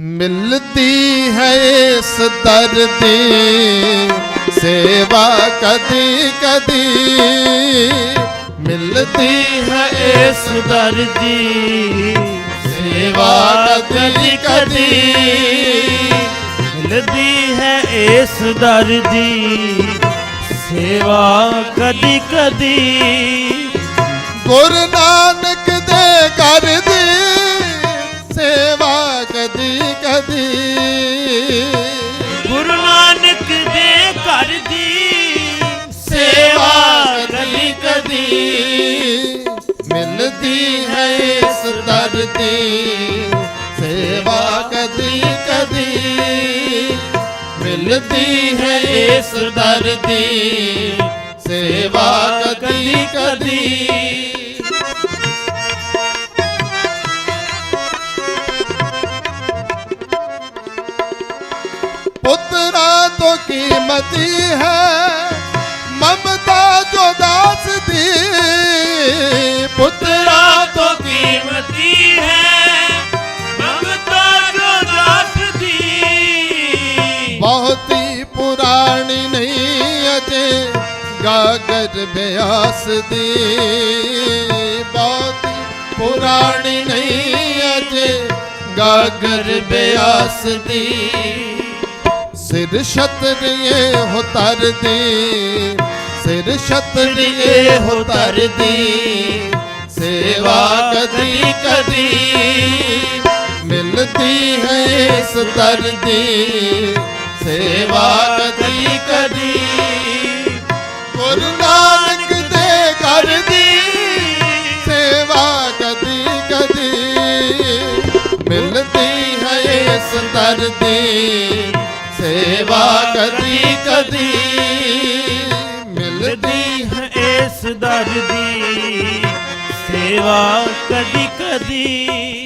ਮਿਲਦੀ ਹੈ ਇਸ ਦਰ ਦੀ ਸੇਵਾ ਕਦੀ ਕਦੀ। ਮਿਲਦੀ ਹੈ ਇਸ ਦਰ ਦੀ ਸੇਵਾ ਕਦੀ ਕਦੀ। ਮਿਲਦੀ ਹੈ ਇਸ ਦਰ ਦੀ ਸੇਵਾ ਕਦੀ ਕਦੀ। ਗੁਰੂ ਕਦੀ ਗੁਰੂ ਨਾਨਕ ਦੇ ਘਰ ਦੀ ਸੇਵਾ ਕਦੀ ਕਦੀ ਮਿਲਦੀ ਹੈ ਇਸ ਦਰ ਦੀ। ਸੇਵਾ ਕਦੀ ਕਦੀ ਮਿਲਦੀ ਹੈ ਇਸ ਦਰ ਦੀ। ਸੇਵਾ ਕਦੀ ਕਦੀ ਪੁੱਤਰਾ ਤੋਂ ਕੀਮਤੀ ਹੈ ਮਮਤਾ ਜੋ ਦਾਸ ਦੀ ਪੁੱਤਰਾ ਤੇਰਾ ਤੋਂ ਕੀਮਤੀ ਹੈ ਮਮਤਾ ਜੋ ਦਾਸ ਦੀ ਬਹੁਤੀ ਪੁਰਾਣੀ ਨਹੀਂ ਅਜੇ ਗਾਗਰ ਬਿਆਸ ਦੀ ਬਹੁਤੀ ਪੁਰਾਣੀ ਨਹੀਂ ਅਜੇ ਗਾਗਰ ਬਿਆਸ ਦੀ ਸਿਰ ਛਤਰੀਏ ਹੋ ਤਰਦੀ, ਸਿਰ ਛਤਰੀਏ ਹੋ ਤਰਦੀ, ਸੇਵਾ ਕਦੀ ਕਦੀ ਮਿਲਦੀ ਹੈ ਇਸ ਦਰ ਦੀ ਸੇਵਾ ਕਦੀ ਕਦੀ ਗੁਰੂ ਨਾਨਕ ਦੇ ਘਰ ਦੀ, ਸੇਵਾ ਕਦੀ ਕਦੀ ਮਿਲਦੀ ਹੈ ਇਸ ਦਰ ਸੇਵਾ ਕਦੀ ਕਦੀ ਮਿਲਦੀ ਹੈ ਇਸ ਦਰ ਦੀ ਸੇਵਾ ਕਦੀ ਕਦੀ